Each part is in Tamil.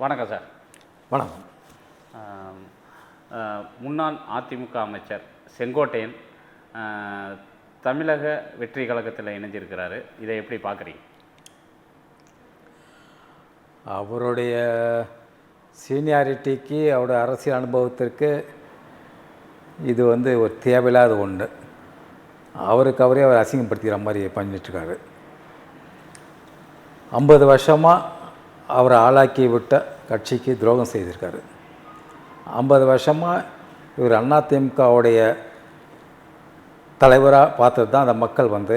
வணக்கம் சார். வணக்கம். முன்னாள் அதிமுக அமைச்சர் செங்கோட்டையன் தமிழக வெற்றி கழகத்தில் இணைஞ்சிருக்கிறாரு. இதை எப்படி பார்க்குறீங்க? அவருடைய சீனியாரிட்டிக்கு அவருடைய அரசியல் அனுபவத்திற்கு இது வந்து ஒரு தேவையில்லாத ஒன்று அவருக்கு அவரே அவர் அசிங்கப்படுத்திக்கிற மாதிரி பண்ணிட்டுருக்காரு ஐம்பது வருஷமாக அவரை ஆளாக்கி விட்ட கட்சிக்கு துரோகம் செய்திருக்காரு. ஐம்பது வருஷமாக இவர் அதிமுகவுடைய தலைவராக பார்த்தது தான் அந்த மக்கள் வந்து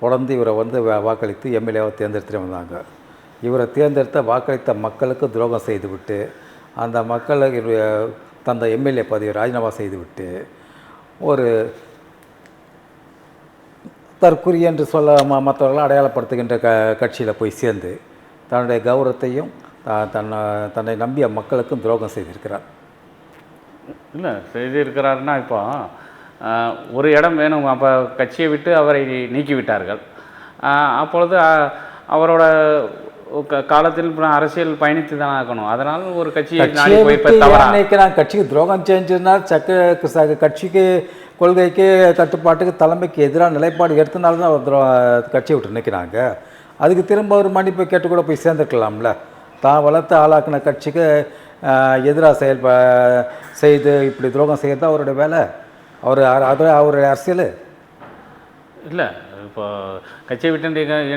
தொடர்ந்து இவரை வந்து வாக்களித்து எம்எல்ஏவை தேர்ந்தெடுத்துட்டு வந்தாங்க. இவரை தேர்ந்தெடுத்த வாக்களித்த மக்களுக்கு துரோகம் செய்துவிட்டு அந்த மக்களுக்கு தந்த எம்எல்ஏ பதவியை ராஜினாமா செய்துவிட்டு ஒரு தற்குறி என்று சொல்ல மற்றவர்களை அடையாளப்படுத்துகின்ற க கட்சியில் போய் சேர்ந்து தன்னுடைய கௌரவத்தையும் தன்னை தன்னை நம்பிய மக்களுக்கும் துரோகம் செய்திருக்கிறார். இல்லை செய்திருக்கிறாருன்னா இப்போ ஒரு இடம் வேணும் அப்போ கட்சியை விட்டு அவரை நீக்கி விட்டார்கள் ஆ, அப்பொழுது அவரோட காலத்தில் அரசியல் பயணித்து தான் ஆகணும். அதனால் ஒரு கட்சியை கட்சிக்கு துரோகம் செஞ்சுனா சக்க கட்சிக்கு கொள்கைக்கு கட்டுப்பாட்டுக்கு தலைமைக்கு எதிரான நிலைப்பாடு எடுத்தனால தான் அவர் துரோ கட்சியை விட்டு நிற்கிறாங்க அதுக்கு திரும்ப ஒரு மன்னிப்பு கேட்டு கூட போய் சேர்ந்துருக்கலாம்ல. தான் வளர்த்து ஆளாக்கின கட்சிக்கு எதிராக செயல்ப செய்து இப்படி துரோகம் செய்யறது தான் அவருடைய வேலை. அவர் அது அவருடைய அரசியல். இல்லை இப்போ கட்சியை விட்டு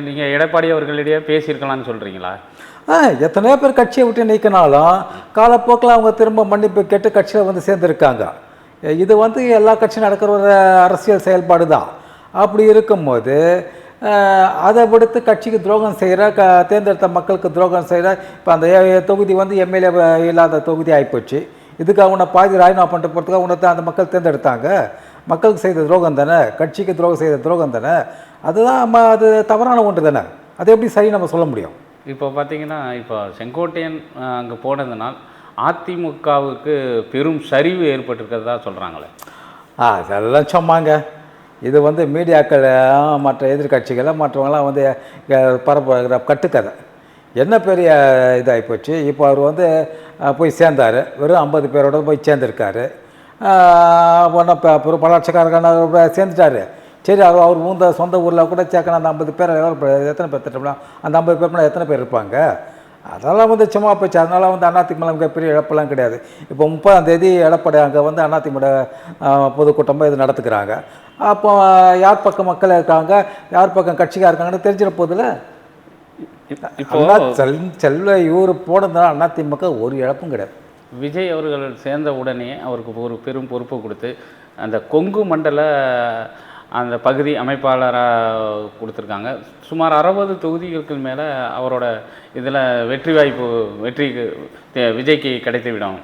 நீங்கள் எடப்பாடி அவர்களிடையே பேசியிருக்கலாம்னு சொல்கிறீங்களா ஆ எத்தனையோ பேர் கட்சியை விட்டு நீக்கினாலும் காலப்போக்கில் அவங்க திரும்ப மன்னிப்பு கேட்டு கட்சியில் வந்து சேர்ந்துருக்காங்க. இது வந்து எல்லா கட்சியும் நடக்கிற ஒரு அரசியல் செயல்பாடு தான் அப்படி இருக்கும்போது அதை விடுத்து கட்சிக்கு துரோகம் செய்கிற க தேர்ந்தெடுத்த மக்களுக்கு துரோகம் செய்கிற இப்போ அந்த தொகுதி வந்து எம்எல்ஏ இல்லாத தொகுதி ஆகிப்போச்சு இதுக்காக உன்னை பாதி ராஜினாமா பண்ணிட்டு போகிறதுக்காக உன்னை தான் அந்த மக்கள் தேர்ந்தெடுத்தாங்க. மக்களுக்கு செய்த துரோகம் தானே? கட்சிக்கு துரோகம் செய்த துரோகம் தானே? அதுதான் ம- அது தவறான ஒன்று தானே? அது எப்படி சரி நம்ம சொல்ல முடியும்? இப்போ பார்த்தீங்கன்னா இப்போ செங்கோட்டையன் அங்கே போனதுனால் அதிமுகவுக்கு பெரும் சரிவு ஏற்பட்டிருக்கிறதா சொல்கிறாங்களே ஆ அதெல்லாம் சொன்னாங்க. இது வந்து மீடியாக்கள் மற்ற எதிர்கட்சிகளை மற்றவங்களாம் வந்து பரப்புகிற கட்டுக்கதை. என்ன பெரிய இதாகி போச்சு? இப்போ அவர் வந்து போய் சேர்ந்தார். வெறும் ஐம்பது பேரோட போய் சேர்ந்துருக்காரு. ஒன்றும் அப்புறம் பல லட்சக்கணக்கான சேர்ந்துட்டாரு. சரி அவர் அவர் ஊந்த சொந்த ஊரில் கூட சேர்க்கணும். அந்த ஐம்பது பேர் எத்தனை பேர் திட்டம்னா அந்த ஐம்பது பேர்னா எத்தனை பேர் இருப்பாங்க? அதெல்லாம் வந்து சும்மா போச்சு. அதனால் வந்து அதிமுக மிகப்பெரிய இழப்பெல்லாம் கிடையாது. இப்போ முப்பதாம் தேதி எடப்பாடி அங்கே வந்து அதிமுக பொதுக்கூட்டமாக இது நடத்துக்கிறாங்க அப்போ யார் பக்கம் மக்கள் இருக்காங்க? யார் பக்கம் கட்சிக்காக இருக்காங்கன்னு தெரிஞ்சிட போதில்ல இப்போ செல் செல்வ இவர் போனதுனால அதிமுக ஒரு இழப்பும் கிடையாது. விஜய் அவர்கள் சேர்ந்த உடனே அவருக்கு ஒரு பெரும் பொறுப்பை கொடுத்து அந்த கொங்கு மண்டல அந்த பகுதி அமைப்பாளராக கொடுத்துருக்காங்க. சுமார் அறுபது தொகுதிகளுக்கு மேலே அவரோட இதில் வெற்றி வாய்ப்பு வெற்றிக்கு தே- விஜய்க்கு கிடைத்துவிடும்.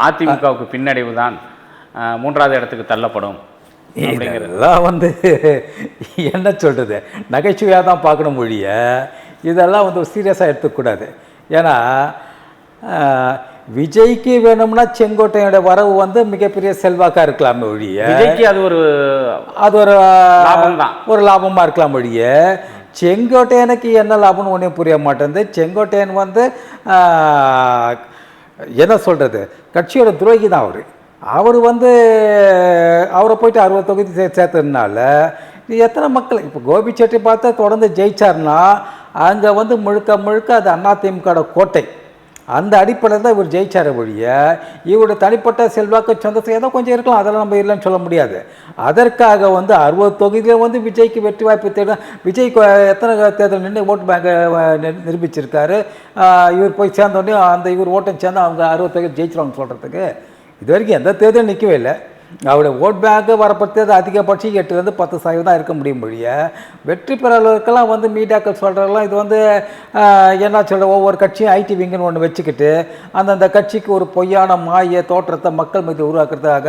அதிமுகவுக்கு பின்னடைவு தான் மூன்றாவது இடத்துக்கு தள்ளப்படும் இதெல்லாம் வந்து என்ன சொல்கிறது நகைச்சுவையாக தான் பார்க்கணும் மொழியை இதெல்லாம் வந்து சீரியஸாக எடுத்துக்கூடாது ஏன்னா விஜய்க்கு வேணும்னா செங்கோட்டையோட வரவு வந்து மிகப்பெரிய செல்வாக்காக இருக்கலாமே ஒழிய. விஜய்க்கு அது ஒரு அது ஒரு. ஒரு லாபமாக இருக்கலாம் ஒழிய. செங்கோட்டையனுக்கு என்ன லாபம்னு ஒன்றும் புரிய மாட்டேங்குது. செங்கோட்டையன் வந்து என்ன சொல்கிறது கட்சியோட துரோகி தான் அவர். அவர் வந்து அவரை போயிட்டு அறுபது தொகுதி சே சேர்த்ததுனால எத்தனை மக்கள்? இப்போ கோபி செட்டி பார்த்தா தொடர்ந்து ஜெயிச்சார்னா அங்கே வந்து முழுக்க முழுக்க அது அதிமுகவோட கோட்டை. அந்த அடிப்படையில் தான் இவர் ஜெயிச்சார ஒழிய இவருடைய தனிப்பட்ட செல்வாக்கு சொந்த ஏதோ கொஞ்சம் இருக்கலாம். அதெல்லாம் நம்ம இல்லைன்னு சொல்ல முடியாது. அதற்காக வந்து அறுபது தொகுதியில் வந்து விஜய்க்கு வெற்றி வாய்ப்பு தேடும் விஜய் எத்தனை தேர்தல் நின்று ஓட்டு பேங்கை நிரூபிச்சிருக்காரு? இவர் போய் சேர்ந்தோடனே அந்த இவர் ஓட்டம் சேர்ந்து அவங்க அறுபது தொகுதி ஜெயிச்சிருவாங்க சொல்கிறதுக்கு இது வரைக்கும் எந்த தேர்தலும் நிற்கவே இல்லை. அவருடைய ஓட் பேங்க்கு வரப்போது அதிகபட்சம் எட்டுலேருந்து பத்து சதவீதம் தான் இருக்க முடியும் மொழிய. வெற்றி பெற அளவுக்கெல்லாம் வந்து மீடியாக்கள் சொல்கிறதெல்லாம் இது வந்து என்ன சொல்ற ஒவ்வொரு கட்சியும் ஐடி விங்குன்னு ஒன்று வச்சுக்கிட்டு அந்தந்த கட்சிக்கு ஒரு பொய்யான மாய தோற்றத்தை மக்கள் மீது உருவாக்குறதுக்காக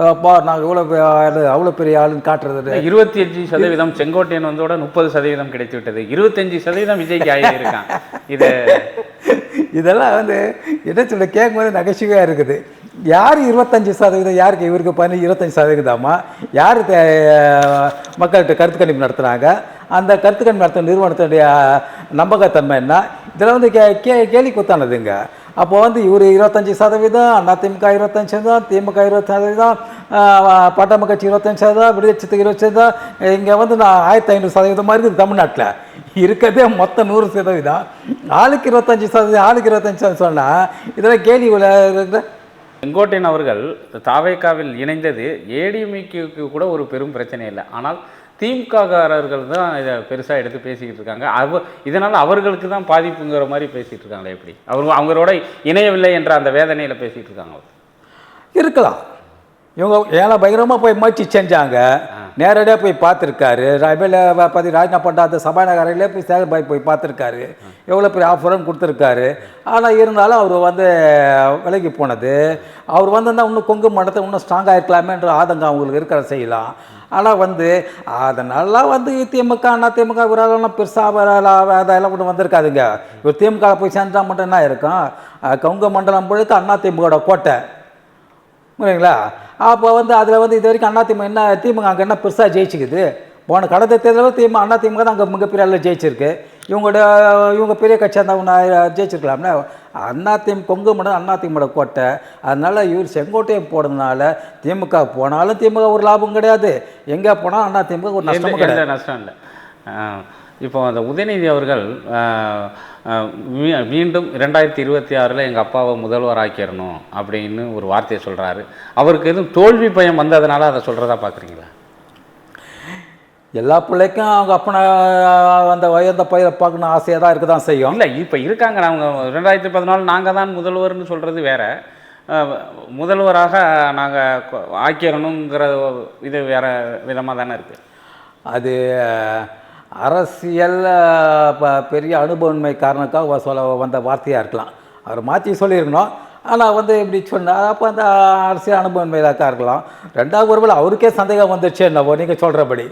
ஆஹ், பா நாங்கள் இவ்வளோ ஆளு அவ்வளோ பெரிய ஆளுன்னு காட்டுறது. இருபத்தி அஞ்சு சதவீதம் செங்கோட்டையன் வந்தோட முப்பது சதவீதம் கிடைத்து விட்டது இருபத்தஞ்சு சதவீதம் விஜய்க்கு ஆகியிருக்கான் இது இதெல்லாம் வந்து என்ன சொல்ல கேட்கும்போது நகைச்சுவையாக இருக்குது. யார் இருபத்தஞ்சி சதவீதம் யாருக்கு இவருக்கு பண்ணி இருபத்தஞ்சி சதவீதமா? யார் மக்கள்கிட்ட கருத்து கணிப்பு நடத்துனாங்க அந்த கருத்து கணிப்பு நடத்துகிற நிறுவனத்துடைய நம்பகத்தன்மை என்ன? இதெல்லாம் வந்து கே கே கேலி குத்தானதுங்க அப்போ வந்து இவர் இருபத்தஞ்சி சதவீதம் அதிமுக இருபத்தஞ்சி சதவீதம் திமுக இருபத்தி சதவீதம் பட்டம கட்சி இருபத்தஞ்சு சதவீதம் விடுதலை இருபது சதவீதம். இங்கே வந்து நான் ஆயிரத்தி ஐநூறு சதவீதம் மாதிரி இருக்குது தமிழ்நாட்டில். இருக்கிறதே மொத்தம் நூறு சதவீதம். ஆளுக்கு இருபத்தஞ்சி சதவீதம் ஆளுக்கு இருபத்தஞ்சி சதவீதம் சொன்னால் இதெல்லாம் கேள்வி இருக்கிற செங்கோட்டையன் அவர்கள் தாவேக்காவில் இணைந்தது ஏடிஎம்கேக்கு கூட ஒரு பெரும் பிரச்சனை இல்லை. ஆனால் திமுககாரர்கள் தான் இதை பெருசாக எடுத்து பேசிக்கிட்டு இருக்காங்க. அவ இதனால் அவர்களுக்கு தான் பாதிப்புங்கிற மாதிரி பேசிகிட்டு இருக்காங்களே எப்படி? அவங்க அவங்களோட இணையவில்லை என்ற அந்த வேதனையில் பேசிகிட்டு இருக்காங்க. இருக்கலாம். இவங்க ஏன்னா பயங்கரமாக போய் முயற்சி செஞ்சாங்க. நேரடியாக போய் பார்த்துருக்காரு. ரயில்வேல பற்றி ராஜ்னா பண்டாத சபாநகரிலே போய் சேகர் பாய் போய் பார்த்துருக்காரு. எவ்வளோ பெரிய ஆஃபரும் கொடுத்துருக்காரு. ஆனால் இருந்தாலும் அவர் வந்து விலகி போனது. அவர் வந்திருந்தா இன்னும் கொங்கு மண்டலத்தை இன்னும் ஸ்ட்ராங்காக இருக்கலாமேன்ற ஆதங்கம் அவங்களுக்கு இருக்கிற செய்யலாம். ஆனால் வந்து அதனால வந்து திமுக அண்ணா திமுக விராலாம் பெருசாக அதெல்லாம் கூட வந்திருக்காதுங்க. இவர் திமுக போய் சேர்ந்தா மட்டும் என்ன இருக்கும் கொங்கு மண்டலம் பொழுது அண்ணா திமுகவோட கோட்டை. புரியுங்களா அப்போ வந்து அதில் வந்து இது வரைக்கும் அண்ணா திமுக என்ன திமுக அங்கே என்ன பெருசாக ஜெயிச்சுக்குது? போன கடந்த தேர்தலில் திமுக அண்ணா திமுக தான் அங்கே மிகப்பெரிய அளவில் ஜெயிச்சிருக்கு. இவங்களோட இவங்க பெரிய கட்சியாக இருந்தால் ஒன்று ஜெயிச்சிருக்கலாம்ல? அண்ணா திமுக கொங்கு மண்டலம் அண்ணா திமுக கோட்டை. அதனால் இவர் செங்கோட்டையை போடுறதுனால திமுக போனாலும் திமுக ஒரு லாபம் கிடையாது. எங்கே போனாலும் அண்ணா திமுக ஒரு நஷ்டமும் கிடையாது. நஷ்டம் இல்லை. இப்போ அந்த உதயநிதி அவர்கள் மீண்டும் ரெண்டாயிரத்தி இருபத்தி ஆறில் எங்கள் அப்பாவை முதல்வர் ஆக்கிடணும் அப்படின்னு ஒரு வார்த்தையை சொல்கிறாரு அவருக்கு எதுவும் தோல்வி பயம் வந்ததுனால அதை சொல்கிறதா பார்க்குறீங்களா எல்லா பிள்ளைக்கும் அவங்க அப்பனை அந்த வயந்த பயிரை பார்க்கணும் ஆசையாக தான் இருக்க தான் செய்யும். இல்லை இப்போ இருக்காங்க நாங்கள் ரெண்டாயிரத்தி பதினாலு நாங்கள் தான் முதல்வர்னு சொல்கிறது வேற. முதல்வராக நாங்கள் ஆக்கிடணுங்கிற இது வேற விதமாக தானே இருக்குது அது அரசியல் பெரிய அனுபவன்மை காரணக்காக சொல்ல வந்த வார்த்தையாக இருக்கலாம். அவர் மாற்றி சொல்லியிருக்கணும். ஆனால் வந்து இப்படி சொன்னார் அப்போ அந்த அரசியல் அனுபவன்மையிலாக்கா இருக்கலாம். ரெண்டாவது ஒருவேளை அவருக்கே சந்தேகம் வந்துடுச்சு என்னவோ நீங்கள் சொல்கிறபடி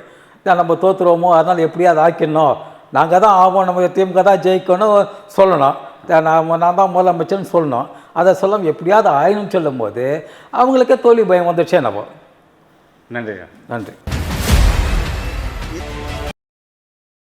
தான் நம்ம தோற்றுருவோமோ அதனால் எப்படியா அதை ஆக்கிடணும்? நாங்கள் தான் ஆவோம் நம்ம திமுக தான் ஜெயிக்கணும் சொல்லணும். நான் நான் தான் முதலமைச்சர்னு சொல்லணும். அதை சொல்லாம எப்படியாவது ஆயினும் சொல்லும்போது அவங்களுக்கே தோல்வி பயம் வந்துடுச்சு என்னவோ. நன்றி நன்றி.